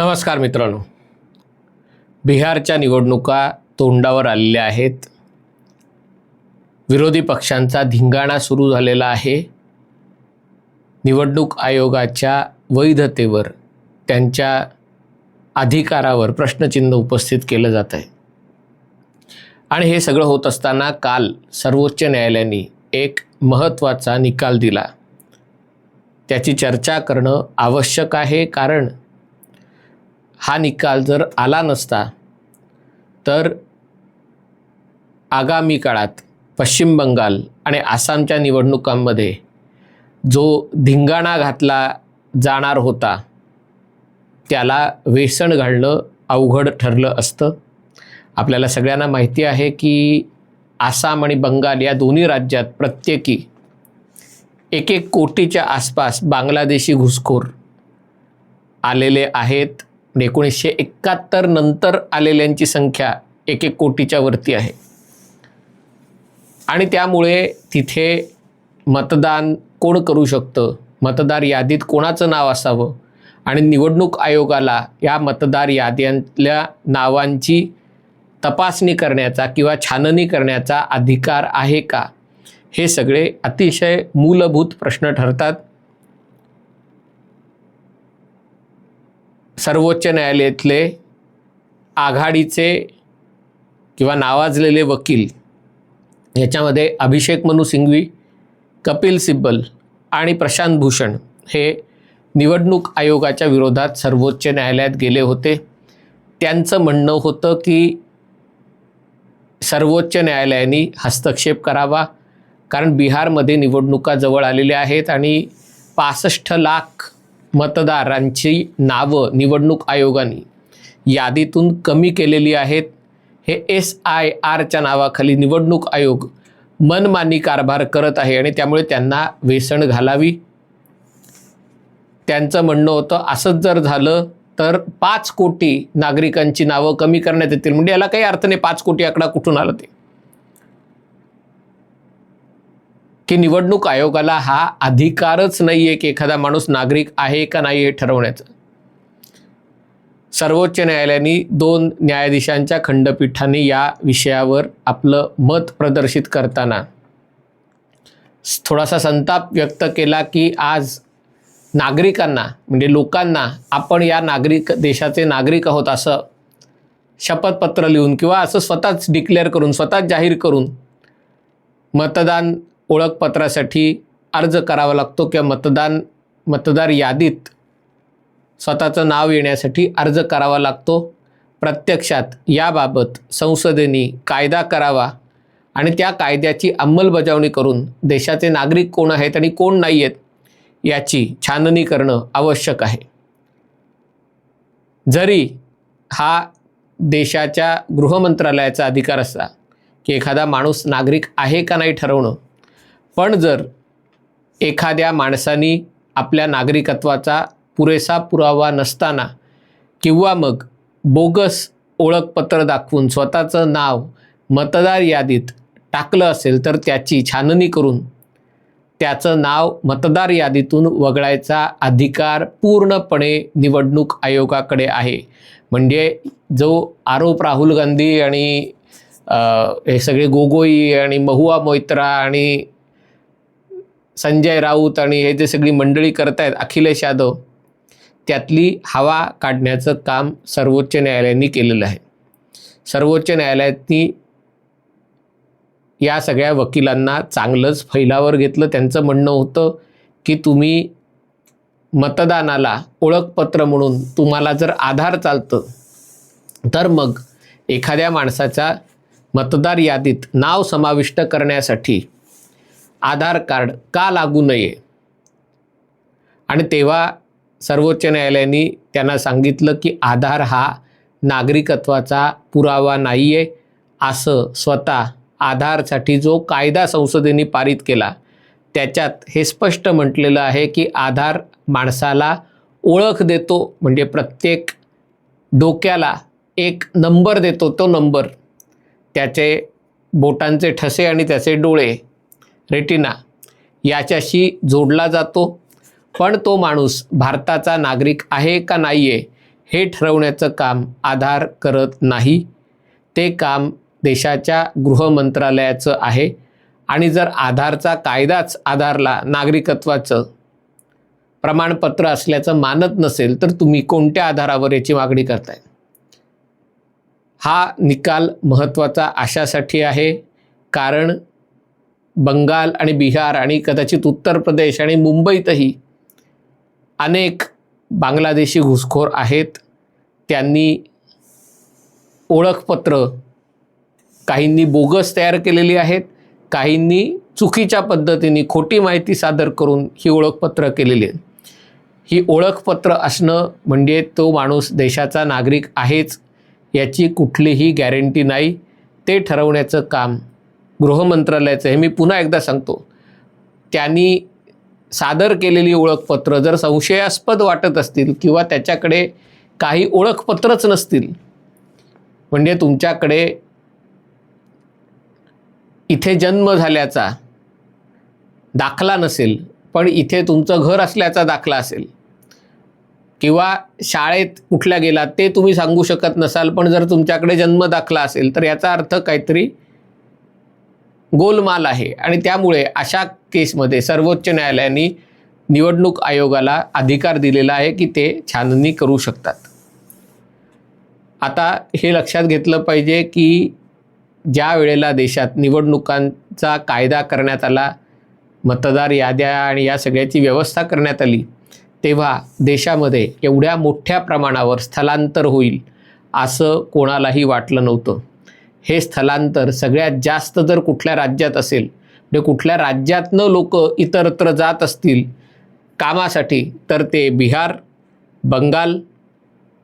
नमस्कार मित्रांनो. बिहारच्या निवडणुका तोंडावर आलेल्या आहेत. विरोधी पक्षांचा धिंगाणा सुरू झालेला आहे. निवडणूक आयोगाच्या वैधतेवर त्यांच्या अधिकारावर प्रश्नचिन्ह उपस्थित केलं जात आहे. आणि हे सगळं होत असताना काल सर्वोच्च न्यायालयाने एक महत्त्वाचा निकाल दिला. त्याची चर्चा करणं आवश्यक आहे कारण हा निकाल जर आला नसता तर आगामी काळात पश्चिम बंगाल आणि आसामच्या निवडणुकांमध्ये जो धिंगाणा घातला जाणार होता त्याला वेसण घालणं अवघड ठरलं असतं. आपल्याला सगळ्यांना माहिती आहे की आसाम आणि बंगाल या दोन्ही राज्यात प्रत्येकी एक एक कोटीच्या आसपास बांगलादेशी घुसखोर आलेले आहेत. एकोणीसशे एकाहत्तर नंतर आलेल्यांची संख्या एक एक कोटीच्या वरती आहे. आणि त्यामुळे तिथे मतदान कोण करू शकतं? मतदार यादीत कोणाचं नाव असावं? आणि निवडणूक आयोगाला या मतदार याद्यांतल्या नावांची तपासणी करण्याचा किंवा छाननी करण्याचा अधिकार आहे का? हे सगळे अतिशय मूलभूत प्रश्न ठरतात. सर्वोच्च न्यायालयातले आघाडीचे किंवा नावाजलेले वकील याच्यामध्ये अभिषेक मनु सिंघवी कपिल सिब्बल आणि प्रशांत भूषण हे निवडणूक आयोगाच्या विरोधात सर्वोच्च न्यायालयात गेले होते. त्यांचं म्हणणं होतं की सर्वोच्च न्यायालयाने हस्तक्षेप करावा कारण बिहारमध्ये निवडणुका जवळ आलेल्या आहेत आणि पासष्ट लाख मतदारांची नावं निवडणूक आयोगाने यादीतून कमी केलेली आहेत. हे एस आय आरच्या नावाखाली निवडणूक आयोग मनमानी कारभार करत आहे आणि त्यामुळे त्यांना वेसण घालावी. त्यांचं म्हणणं होतं असंच जर झालं तर पाच कोटी नागरिकांची नावं कमी करण्यात येतील. म्हणजे याला काही अर्थ नाही पाच कोटी आकडा कुठून आला ते? की निवडणूक आयोगाला हा अधिकारच नाही आहे की एखादा माणूस नागरिक आहे का नाही हे ठरवण्याचं. सर्वोच्च न्यायालयाने दोन न्यायाधीशांच्या खंडपीठाने या विषयावर आपलं मत प्रदर्शित करताना थोडासा संताप व्यक्त केला की आज नागरिकांना म्हणजे लोकांना आपण या नागरिक देशाचे नागरिक आहोत असं शपथपत्र लिहून किंवा असं स्वतःच डिक्लेअर करून स्वतःच जाहीर करून मतदान ओळखपत्रासाठी अर्ज करावा लागतो किंवा मतदान मतदार यादीत स्वतःचं नाव येण्यासाठी अर्ज करावा लागतो. प्रत्यक्षात याबाबत संसदेने कायदा करावा आणि त्या कायद्याची अंमलबजावणी करून देशाचे नागरिक कोण आहेत आणि कोण नाही आहेत याची छाननी करणं आवश्यक आहे. जरी हा देशाच्या गृहमंत्रालयाचा अधिकार असला की एखादा माणूस नागरिक आहे का नाही ठरवणं पण जर एखाद्या माणसानी आपल्या नागरिकत्वाचा पुरेसा पुरावा नसताना किंवा मग बोगस ओळखपत्र दाखवून स्वतःचं नाव मतदार यादीत टाकलं असेल तर त्याची छाननी करून त्याचं नाव मतदार यादीतून वगळायचा अधिकार पूर्णपणे निवडणूक आयोगाकडे आहे. म्हणजे जो आरोप राहुल गांधी आणि हे सगळे गोगोई आणि महुआ मोइत्रा आणि संजय राऊत आणि हे जे सगळी मंडळी करतायत अखिलेश यादव त्यातली हवा काढण्याचं काम सर्वोच्च न्यायालयाने केलेलं आहे. सर्वोच्च न्यायालयातनी या सगळ्या वकिलांना चांगलंच फैलावर घेतलं. त्यांचं म्हणणं होतं की तुम्ही मतदानाला ओळखपत्र म्हणून तुम्हाला जर आधार चालतं तर मग एखाद्या माणसाच्या मतदार यादीत नाव समाविष्ट करण्यासाठी आधार कार्ड का लागू नये? आणि तेव्हा सर्वोच्च न्यायालयाने त्यांना सांगितलं की आधार हा नागरिकत्वाचा पुरावा नाही आहे असं स्वतः आधारसाठी जो कायदा संसदेने पारित केला त्याच्यात हे स्पष्ट म्हटलेलं आहे की आधार माणसाला ओळख देतो म्हणजे प्रत्येक डोक्याला एक नंबर देतो तो नंबर. त्याचे बोटांचे ठसे आणि त्याचे डोळे रेटिना याच्याशी जोडला जातो. पण तो माणूस भारताचा नागरिक आहे का नाही आहे हे ठरवण्याचं काम आधार करत नाही. ते काम देशाच्या गृहमंत्रालयाचं आहे. आणि जर आधारचा कायदाच आधारला नागरिकत्वाचं प्रमाणपत्र असल्याचं मानत नसेल तर तुम्ही कोणत्या आधारावर याची मागणी करताय? हा निकाल महत्त्वाचा अशासाठी आहे. कारण बंगाल आणि बिहार आणि कदाचित उत्तर प्रदेश आणि मुंबईतही अनेक बांगलादेशी घुसखोर आहेत. त्यांनी ओळखपत्र काहींनी बोगस तयार केलेली आहेत काहींनी चुकीच्या पद्धतीने खोटी माहिती सादर करून ही ओळखपत्र केलेली आहेत. ही ओळखपत्र असणं म्हणजे तो माणूस देशाचा नागरिक आहेच याची कुठलीही गॅरंटी नाही. ते ठरवण्याचं काम गृहमंत्रालयाचं हे मी पुन्हा एकदा सांगतो. त्यांनी सादर केलेली ओळखपत्र जर संशयास्पद वाटत असतील किंवा त्याच्याकडे काही ओळखपत्रच नसतील म्हणजे तुमच्याकडे इथे जन्म झाल्याचा दाखला नसेल पण इथे तुमचं घर असल्याचा दाखला असेल किंवा शाळेत कुठल्या गेलात ते तुम्ही सांगू शकत नसाल पण जर तुमच्याकडे जन्म दाखला असेल तर याचा अर्थ काहीतरी गोलमाल आहे. आणि त्यामुळे अशा केसमध्ये सर्वोच्च न्यायालयाने निवडणूक आयोगाला अधिकार दिलेला आहे की ते छाननी करू शकतात. आता हे लक्षात घेतलं पाहिजे की ज्या वेळेला देशात निवडणुकांचा कायदा करण्यात आला मतदार याद्या आणि या सगळ्याची व्यवस्था करण्यात आली तेव्हा देशामध्ये एवढ्या मोठ्या प्रमाणावर स्थलांतर होईल असं कोणालाही वाटलं नव्हतं. हे स्थलांतर सगळ्यात जास्त जर कुठल्या राज्यात असेल म्हणजे कुठल्या राज्यातनं लोक इतरत्र जात असतील कामासाठी तर ते बिहार बंगाल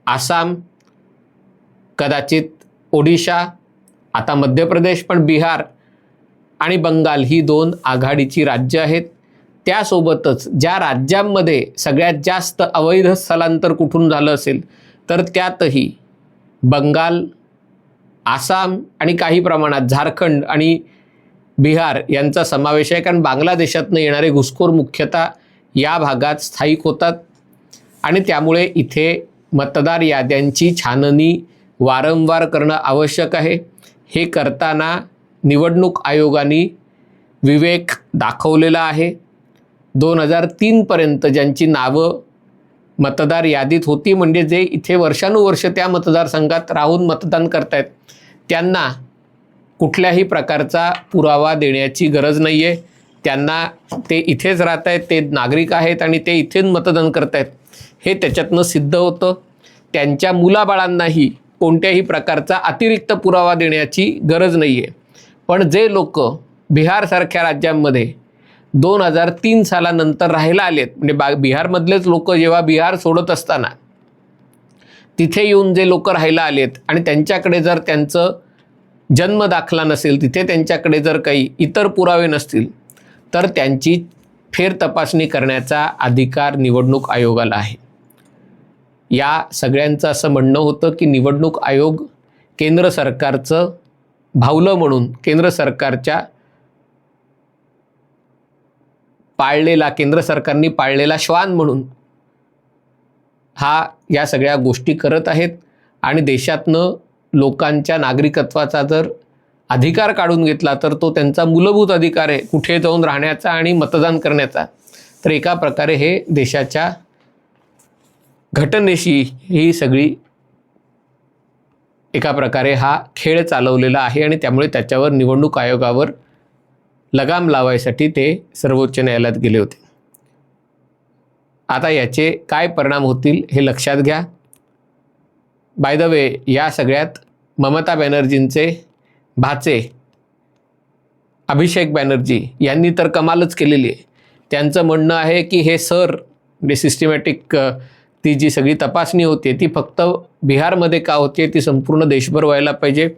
आसाम कदाचित ओडिशा आता मध्य प्रदेश पण बिहार आणि बंगाल ही दोन आघाडीची राज्य आहेत. त्यासोबतच ज्या राज्यांमध्ये सगळ्यात जास्त अवैध स्थलांतर कुठून झालं असेल तर त्यातही बंगाल आसाम आणि काही प्रमाणात झारखंड आणि बिहार यांचा समावेश आहे. कारण बांगलादेशातनं येणारे घुसखोर मुख्यतः या भागात स्थायिक होतात. आणि त्यामुळे इथे मतदार याद्यांची छाननी वारंवार करणं आवश्यक आहे. हे करताना निवडणूक आयोगाने विवेक दाखवलेला आहे. दोन हजार तीनपर्यंत ज्यांची नावं मतदार यादीत होती म्हणजे जे इथे वर्षानुवर्ष त्या मतदारसंघात राहून मतदान करतायत त्यांना कुठल्याही प्रकारचा पुरावा देण्याची गरज नाही आहे त्यांना ते इथेच राहत आहेत ते नागरिक आहेत आणि ते इथेच मतदान करत आहेत हे त्याच्यातनं सिद्ध होतं. त्यांच्या मुलाबाळांनाही कोणत्याही प्रकारचा अतिरिक्त पुरावा देण्याची गरज नाही आहे पण जे लोक बिहारसारख्या राज्यांमध्ये दोन हजार तीन सालानंतर राहायला आलेत. म्हणजे बा बिहारमधलेच लोक जेव्हा बिहार सोडत असताना तिथे येऊन जे लोक राहायला आलेत आणि त्यांच्याकडे जर त्यांचं जन्म दाखला नसेल तिथे त्यांच्याकडे जर काही इतर पुरावे नसतील तर त्यांची फेर तपासणी करण्याचा अधिकार निवडणूक आयोगाला आहे. या सगळ्यांचं असं म्हणणं होतं की निवडणूक आयोग केंद्र सरकारचं भावलं म्हणून केंद्र सरकारच्या पाळलेला केंद्र सरकारने पाळलेला श्वान म्हणून हा या सगळ्या गोष्टी करत आहेत. आणि देशातनं लोकांच्या नागरिकत्वाचा जर अधिकार काढून घेतला तर तो त्यांचा मूलभूत अधिकार आहे कुठे जाऊन राहण्याचा आणि मतदान करण्याचा. तर एका प्रकारे हे देशाच्या घटनेशी ही सगळी एका प्रकारे हा खेळ चालवलेला आहे आणि त्यामुळे त्याच्यावर निवडणूक आयोगावर लगाम लावायसाठी ते सर्वोच्च न्यायालयात गेले होते. आता याचे काय परिणाम होतील हे लक्षात घ्या. बाय द वे या सगळ्यात ममता बॅनर्जींचे भाचे अभिषेक बॅनर्जी यांनी तर कमालच केलेली आहे. त्यांचं म्हणणं आहे की हे सर म्हणजे सिस्टमॅटिक ती जी सगळी तपासणी होते ती फक्त बिहारमध्ये का होते ती संपूर्ण देशभर व्हायला पाहिजे.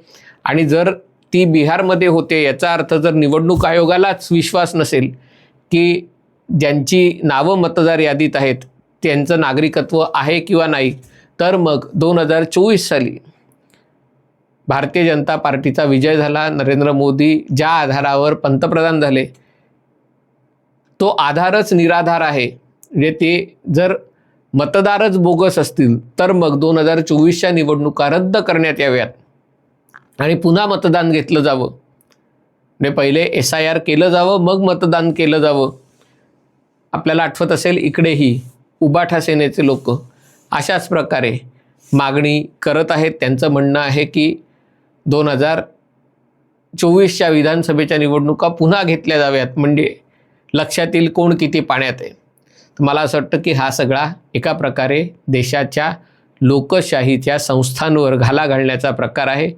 आणि जर ती बिहारमध्ये होते याचा अर्थ जर निवडणूक आयोगालाच विश्वास नसेल की ज्यांची नावं मतदार यादीत आहेत त्यांचं नागरिकत्व आहे किंवा नाही तर मग दोन हजार चोवीस साली भारतीय जनता पार्टीचा विजय झाला. नरेंद्र मोदी ज्या आधारावर पंतप्रधान झाले तो आधारच निराधार आहे. म्हणजे ते जर मतदारच बोगस असतील तर मग दोन हजार चोवीसच्या निवडणुका रद्द करण्यात याव्यात. आणि पुन्हा मतदान घेतलं जावं. म्हणजे पहिले एस आय आर केलं जावं मग मतदान केलं जावं. आपल्याला आठवत असेल इकडेही उबाठा सेनेचे लोक अशाच प्रकारे मागणी करत आहेत. त्यांचं म्हणणं आहे की दोन हजार चोवीसच्या विधानसभेच्या निवडणुका पुन्हा घेतल्या जाव्यात. म्हणजे लक्षात येईल कोण किती पाण्यात आहे. तर मला असं वाटतं की हा सगळा एका प्रकारे देशाच्या लोकशाहीच्या संस्थांवर घाला घालण्याचा प्रकार आहे.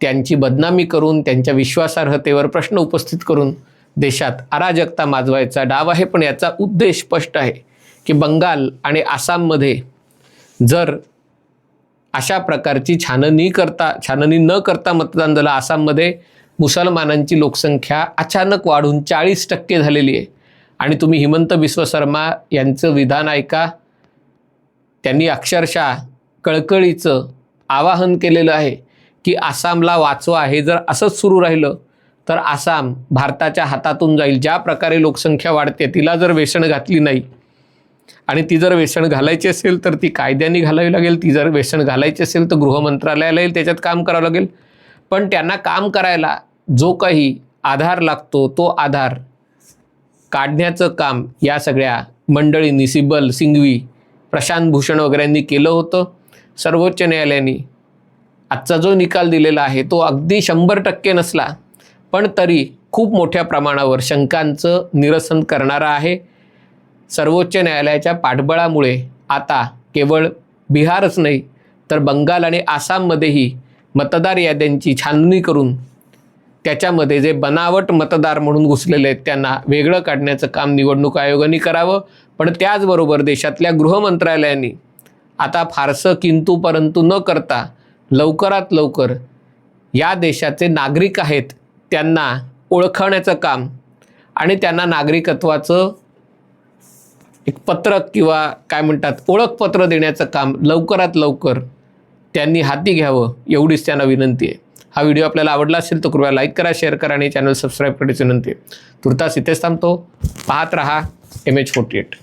त्यांची बदनामी करून त्यांच्या विश्वासार्हतेवर प्रश्न उपस्थित करून देशात अराजकता माजवायचा डाव आहे. पण याचा उद्देश स्पष्ट आहे की बंगाल आणि आसाममध्ये जर अशा प्रकारची छाननी करता छाननी न करता मतदान झालं आसाममध्ये मुसलमानांची लोकसंख्या अचानक वाढून चाळीस टक्के झालेली आहे. आणि तुम्ही हिमंत बिस्व शर्मा यांचं विधान ऐका. त्यांनी अक्षरशः कळकळीचं आवाहन केलेलं आहे. की आसामला वाचवा हे जर असंच सुरू राहिलं तर आसाम भारताच्या हातातून जाईल. ज्या प्रकारे लोकसंख्या वाढते तिला जर वेसण घातली नाही आणि ती जर वेसण घालायची असेल तर ती कायद्याने घालावी लागेल. ती जर वेसण घालायची असेल तर गृहमंत्रालयाला येईल त्याच्यात काम करावं लागेल. पण त्यांना काम करायला जो काही आधार लागतो तो आधार काढण्याचं काम या सगळ्या मंडळींनी सिब्बल सिंघवी प्रशांत भूषण वगैरेंनी केलं होतं. सर्वोच्च न्यायालयाने आजचा जो निकाल दिलेला आहे तो अगदी शंभर टक्के नसला पण तरी खूप मोठ्या प्रमाणावर शंकांचं निरसन करणारा आहे. सर्वोच्च न्यायालयाच्या पाठबळामुळे आता केवळ बिहारच नाही तर बंगाल आणि आसाममध्येही मतदार याद्यांची छाननी करून त्याच्यामध्ये जे बनावट मतदार म्हणून घुसलेले आहेत त्यांना वेगळं काढण्याचं काम निवडणूक आयोगाने करावं. पण त्याचबरोबर देशातल्या गृहमंत्रालयाने आता फारसं किंतू परंतु न करता लवकरात लवकर या देशाचे नागरिक आहेत त्यांना ओळखण्याचं काम आणि त्यांना नागरिकत्वाचं एक पत्रक किंवा काय म्हणतात ओळखपत्र देण्याचं काम लवकरात लवकर त्यांनी हाती घ्यावं एवढीच त्यांना विनंती आहे. हा व्हिडिओ आपल्याला आवडला असेल तर कृपया लाईक करा शेअर करा आणि चॅनल सबस्क्राईब करण्याची विनंती आहे. तुर्तास इथेच थांबतो. पाहत रहा एम एच फोर्टी एट